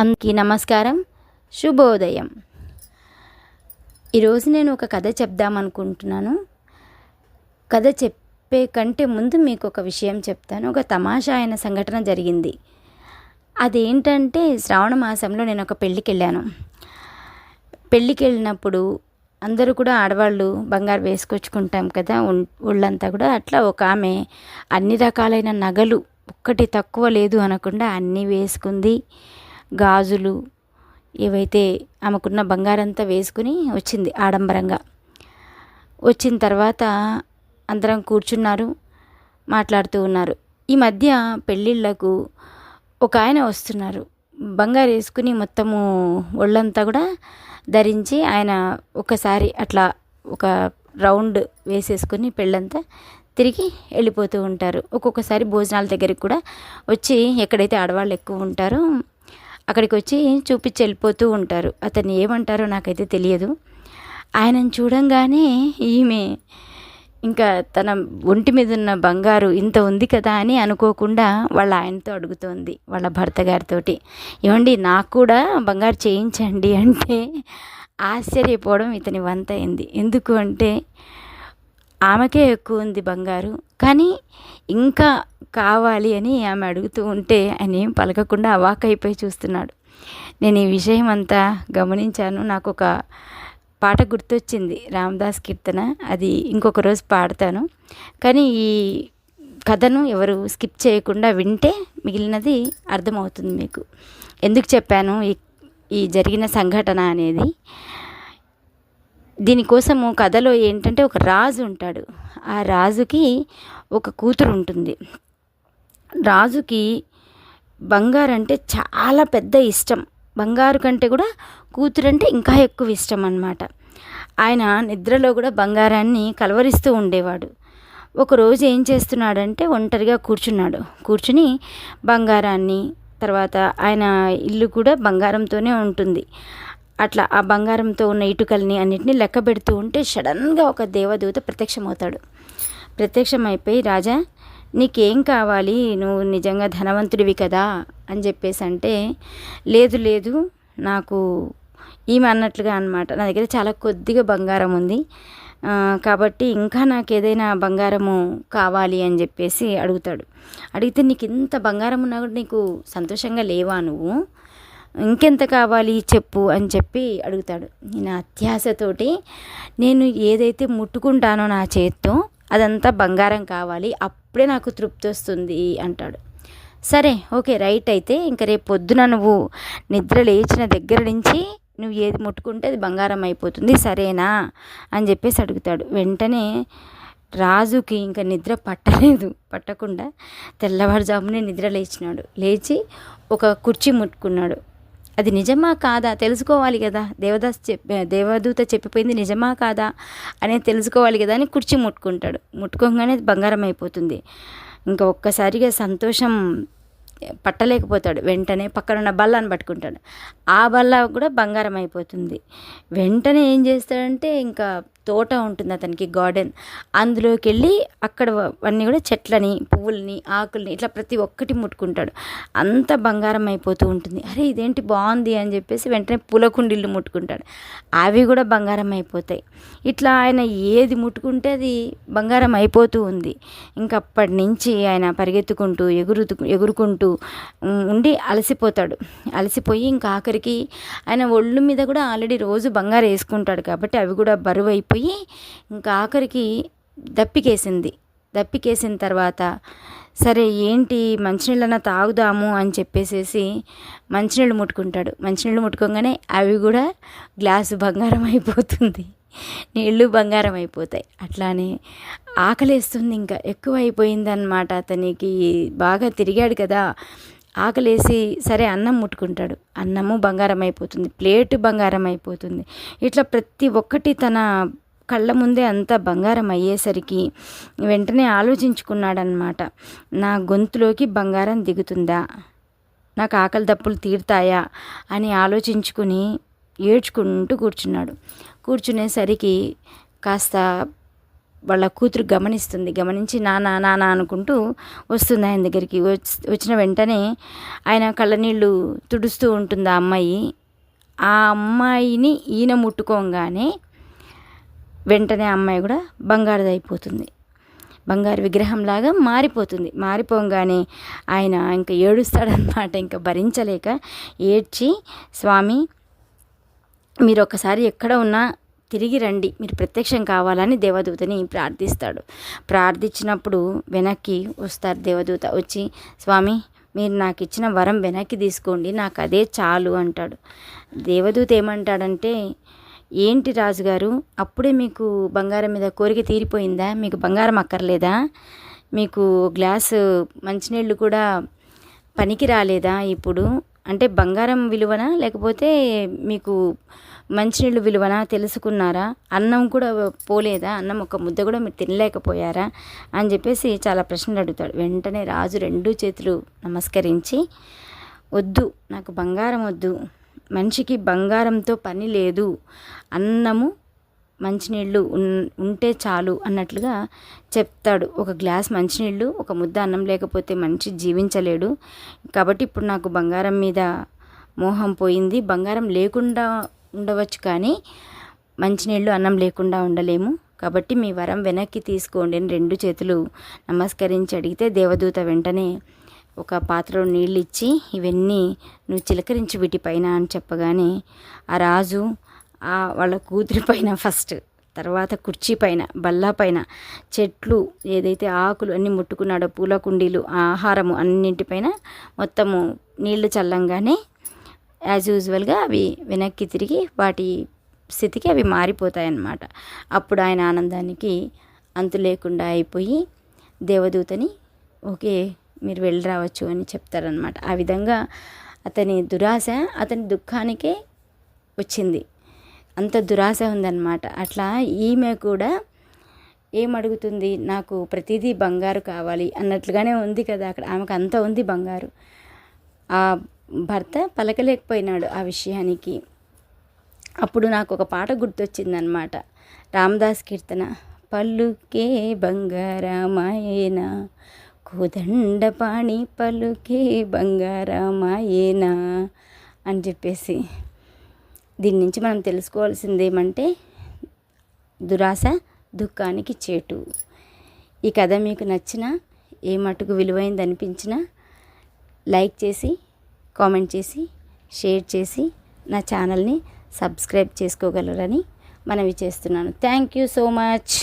అందరికీ నమస్కారం. శుభోదయం. ఈరోజు నేను ఒక కథ చెప్దామనుకుంటున్నాను కథ చెప్పే కంటే ముందు మీకు ఒక విషయం చెప్తాను. ఒక తమాషా అయిన సంఘటన జరిగింది. అదేంటంటే శ్రావణ మాసంలో నేను ఒక పెళ్ళికి వెళ్ళాను పెళ్ళికి వెళ్ళినప్పుడు అందరూ కూడా ఆడవాళ్ళు బంగారు వేసుకొచ్చుకుంటాం కదా ఒళ్ళంతా కూడా. అట్లా ఒక ఆమె అన్ని రకాలైన నగలు ఒక్కటి తక్కువ లేదు అనకుండా అన్నీ వేసుకుంది. గాజులు ఏవైతే ఆమెకున్న బంగారంతా వేసుకుని వచ్చింది ఆడంబరంగా. వచ్చిన తర్వాత అందరం కూర్చున్నారు మాట్లాడుతూ ఉన్నారు. ఈ మధ్య పెళ్ళిళ్ళకు ఒక ఆయన వస్తున్నారు. బంగారు వేసుకుని మొత్తము ఒళ్ళంతా కూడా ధరించి ఆయన ఒకసారి అట్లా ఒక రౌండ్ వేసేసుకుని పెళ్ళంతా తిరిగి వెళ్ళిపోతూ ఉంటారు. ఒక్కొక్కసారి భోజనాల దగ్గరికి కూడా వచ్చి ఎక్కడైతే ఆడవాళ్ళు ఎక్కువ ఉంటారో అక్కడికి వచ్చి చూపించి వెళ్ళిపోతూ ఉంటారు. అతన్ని ఏమంటారో నాకైతే తెలియదు. ఆయనను చూడంగానే ఈమె ఇంకా తన ఒంటి మీద ఉన్న బంగారు ఇంత ఉంది కదా అని అనుకోకుండా వాళ్ళ ఆయనతో అడుగుతోంది వాళ్ళ భర్త గారితోటి. ఏమండి నాకు కూడా బంగారు చేయించండి అంటే ఆశ్చర్యపోవడం ఇతని వంత అయింది ఎందుకు అంటే ఆమెకే ఎక్కువ ఉంది బంగారు. కానీ ఇంకా కావాలి అని ఆమె అడుగుతూ ఉంటే ఆయన ఏం పలకకుండా అవాకైపోయి చూస్తున్నాడు. నేను ఈ విషయం అంతా గమనించాను. నాకు ఒక పాట గుర్తొచ్చింది రామదాస్ కీర్తన. అది ఇంకొక రోజు పాడతాను. కానీ ఈ కథను ఎవరు స్కిప్ చేయకుండా వింటే మిగిలినది అర్థమవుతుంది మీకు. ఎందుకు చెప్పాను? ఈ ఈ జరిగిన సంఘటన అనేది దీనికోసము కథలో ఏంటంటే ఒక రాజు ఉంటాడు. ఆ రాజుకి ఒక కూతురు ఉంటుంది. రాజుకి బంగారు అంటే చాలా పెద్ద ఇష్టం. బంగారు కంటే కూడా కూతురు అంటే ఇంకా ఎక్కువ ఇష్టం అన్నమాట. ఆయన నిద్రలో కూడా బంగారాన్ని కలవరిస్తూ ఉండేవాడు. ఒకరోజు ఏం చేస్తున్నాడంటే ఒంటరిగా కూర్చున్నాడు. కూర్చుని బంగారాన్ని తర్వాత ఆయన ఇల్లు కూడా బంగారంతోనే ఉంటుంది. అట్లా ఆ బంగారంతో ఉన్న ఇటుకల్ని అన్నిటిని లెక్క పెడుతూ ఉంటే సడన్గా ఒక దేవదూత ప్రత్యక్షమవుతాడు. ప్రత్యక్షమైపోయి రాజా నీకేం కావాలి? నువ్వు నిజంగా ధనవంతుడివి కదా? అని చెప్పేసి అంటే లేదు లేదు నాకు ఈమె అన్నట్లుగా అనమాట నా దగ్గర చాలా కొద్దిగా బంగారం ఉంది. కాబట్టి ఇంకా నాకు ఏదైనా బంగారము కావాలి అని చెప్పేసి అడుగుతాడు. అడిగితే నీకు ఇంత బంగారం ఉన్నా కూడా నీకు సంతోషంగా లేవా నువ్వు? ఇంకెంత కావాలి చెప్పు అని చెప్పి అడుగుతాడు. నేను అత్యాశతోటి నేను ఏదైతే ముట్టుకుంటానో నా చేత్తో అదంతా బంగారం కావాలి అప్పుడే నాకు తృప్తి వస్తుంది అంటాడు. సరే ఓకే రైట్ అయితే ఇంక రేపు పొద్దున నువ్వు నిద్ర లేచిన దగ్గర నుంచి నువ్వు ఏది ముట్టుకుంటే అది బంగారం అయిపోతుంది సరేనా అని చెప్పేసి అడుగుతాడు. వెంటనే రాజుకి ఇంకా నిద్ర పట్టలేదు పట్టకుండా తెల్లవారుజామునే నిద్ర లేచినాడు. లేచి ఒక కుర్చీ ముట్టుకున్నాడు. అది నిజమా కాదా? తెలుసుకోవాలి కదా. దేవదాస్ చెప్పి దేవదూత చెప్పిపోయింది నిజమా కాదా? అనేది తెలుసుకోవాలి కదా అని కుర్చీ ముట్టుకుంటాడు. ముట్టుకోగానే అది బంగారం అయిపోతుంది. ఇంకా ఒక్కసారిగా సంతోషం పట్టలేకపోతాడు. వెంటనే పక్కనున్న బల్లను పట్టుకుంటాడు. ఆ బల్ల కూడా బంగారం అయిపోతుంది. వెంటనే ఏం చేస్తాడంటే ఇంకా తోట ఉంటుంది అతనికి గార్డెన్. అందులోకి వెళ్ళి అక్కడ అన్నీ కూడా చెట్లని పువ్వుల్ని ఆకుల్ని ఇట్లా ప్రతి ఒక్కటి ముట్టుకుంటాడు. అంత బంగారం అయిపోతూ ఉంటుంది. అరే ఇదేంటి బాగుంది అని చెప్పేసి వెంటనే పూల కుండీలు ముట్టుకుంటాడు. అవి కూడా బంగారం అయిపోతాయి. ఇట్లా ఆయన ఏది ముట్టుకుంటే అది బంగారం అయిపోతూ ఉంది. ఇంకా అప్పటి నుంచి ఆయన పరిగెత్తుకుంటూ ఎగురు ఎగురుకుంటూ ఉండి అలసిపోతాడు. అలసిపోయి ఇంకా ఆఖరికి ఆయన ఒళ్ళు మీద కూడా ఆల్రెడీ రోజు బంగారు వేసుకుంటాడు కాబట్టి అవి కూడా బరువు అయిపోయి ఇంకా ఆఖరికి దప్పికేసింది. దప్పికేసిన తర్వాత సరే ఏంటి మంచినీళ్ళన్నా తాగుదాము అని చెప్పేసేసి మంచినీళ్ళు ముట్టుకుంటాడు. మంచినీళ్ళు ముట్టుకోగానే అవి కూడా గ్లాసు బంగారం అయిపోతుంది. నీళ్ళు బంగారం అయిపోతాయి. అట్లానే ఆకలేస్తుంది ఇంకా. ఎక్కువ అయిపోయిందన్నమాట అతనికి. బాగా తిరిగాడు కదా. ఆకలేసి సరే అన్నం ముట్టుకుంటాడు. అన్నము బంగారం అయిపోతుంది ప్లేటు బంగారం అయిపోతుంది ఇట్లా ప్రతి ఒక్కటి తన కళ్ళ ముందే అంతా బంగారం అయ్యేసరికి వెంటనే ఆలోచించుకున్నాడనమాట నా గొంతులోకి బంగారం దిగుతుందా? నాకు ఆకలి దప్పులు తీరుతాయా? అని ఆలోచించుకొని ఏడ్చుకుంటూ కూర్చున్నాడు. కూర్చునేసరికి కాస్త వాళ్ళ కూతురు గమనిస్తుంది. గమనించి నానా నానా అనుకుంటూ వస్తుంది ఆయన దగ్గరికి. వచ్చి- వచ్చిన వెంటనే ఆయన కళ్ళనీళ్ళు తుడుస్తూ ఉంటుంది ఆ అమ్మాయి. ఆ అమ్మాయిని ఈయన ముట్టుకోగానే వెంటనే అమ్మాయి కూడా బంగారుదైపోతుంది. బంగారు విగ్రహంలాగా మారిపోతుంది. మారిపోగానే ఆయన ఇంకా ఏడుస్తాడనమాట ఇంకా భరించలేక ఏడ్చి స్వామి మీరు ఒకసారి ఎక్కడ ఉన్నా తిరిగి రండి. మీరు ప్రత్యక్షం కావాలని దేవదూతని ప్రార్థిస్తాడు. ప్రార్థించినప్పుడు వెనక్కి వస్తారు దేవదూత. వచ్చి స్వామి మీరు నాకు ఇచ్చిన వరం వెనక్కి తీసుకోండి. నాకు అదే చాలు అంటాడు. దేవదూత ఏమంటాడంటే ఏంటి రాజుగారు అప్పుడే మీకు బంగారం మీద కోరిక తీరిపోయిందా? మీకు బంగారం అక్కర్లేదా? మీకు గ్లాసు మంచినీళ్ళు కూడా పనికి రాలేదా ఇప్పుడు? అంటే బంగారం విలువనా? లేకపోతే మీకు మంచినీళ్ళు విలువన తెలుసుకున్నారా? అన్నం కూడా పోలేదా? అన్నం ఒక ముద్ద కూడా మీరు తినలేకపోయారా? అని చెప్పేసి చాలా ప్రశ్నలు అడుగుతాడు. వెంటనే రాజు రెండు చేతులు నమస్కరించి వద్దు నాకు బంగారం వద్దు. మనిషికి బంగారంతో పని లేదు. అన్నము మంచినీళ్ళు ఉన్ ఉంటే చాలు అన్నట్లుగా చెప్తాడు. ఒక గ్లాస్ మంచినీళ్ళు ఒక ముద్ద అన్నం లేకపోతే మనిషి జీవించలేడు. కాబట్టి ఇప్పుడు నాకు బంగారం మీద మోహం పోయింది. బంగారం లేకుండా ఉండవచ్చు కానీ మంచినీళ్ళు అన్నం లేకుండా ఉండలేము. కాబట్టి మీ వరం వెనక్కి తీసుకోండి అని రెండు చేతులు నమస్కరించి అడిగితే దేవదూత వెంటనే ఒక పాత్రలో నీళ్ళు ఇచ్చి ఇవన్నీ నువ్వు చిలకరించి వీటిపైన అని చెప్పగానే ఆ రాజు ఆ వాళ్ళ కూతురి పైన ఫస్ట్ తర్వాత కుర్చీ పైన బల్లా పైన చెట్లు ఏదైతే ఆకులు అన్నీ ముట్టుకున్నాడో పూల కుండీలు ఆహారము అన్నింటిపైన మొత్తము నీళ్ళు చల్లంగానే యాజ్ యూజువల్గా అవి వెనక్కి తిరిగి వాటి స్థితికి అవి మారిపోతాయి అన్నమాట అప్పుడు ఆయన ఆనందానికి అంతు లేకుండా అయిపోయి దేవదూతని ఓకే మీరు వెళ్ళి రావచ్చు అని చెప్తారనమాట ఆ విధంగా అతని దురాశ అతని దుఃఖానికే వచ్చింది. అంత దురాశ ఉందన్నమాట. అట్లా ఈమె కూడా ఏమడుగుతుంది నాకు ప్రతిదీ బంగారు కావాలి అన్నట్లుగానే ఉంది కదా. అక్కడ ఆమెకు అంత ఉంది బంగారు. ఆ భర్త పలకలేకపోయినాడు ఆ విషయానికి. అప్పుడు నాకు ఒక పాట గుర్తొచ్చిందనమాట రామదాస్ కీర్తన పలుకే బంగారమాయేనా కోదండపాణి పలుకే బంగారమాయేనా అని చెప్పేసి. దీని నుంచి మనం తెలుసుకోవాల్సింది ఏమంటే దురాశ దుఃఖానికి చేటు. ఈ కథ మీకు నచ్చిన ఏ మటుకు విలువైంది అనిపించినా లైక్ చేసి కామెంట్ చేసి షేర్ చేసి నా ఛానల్ని సబ్స్క్రైబ్ చేసుకోగలరని మనవి చేస్తున్నాను. Thank you so much.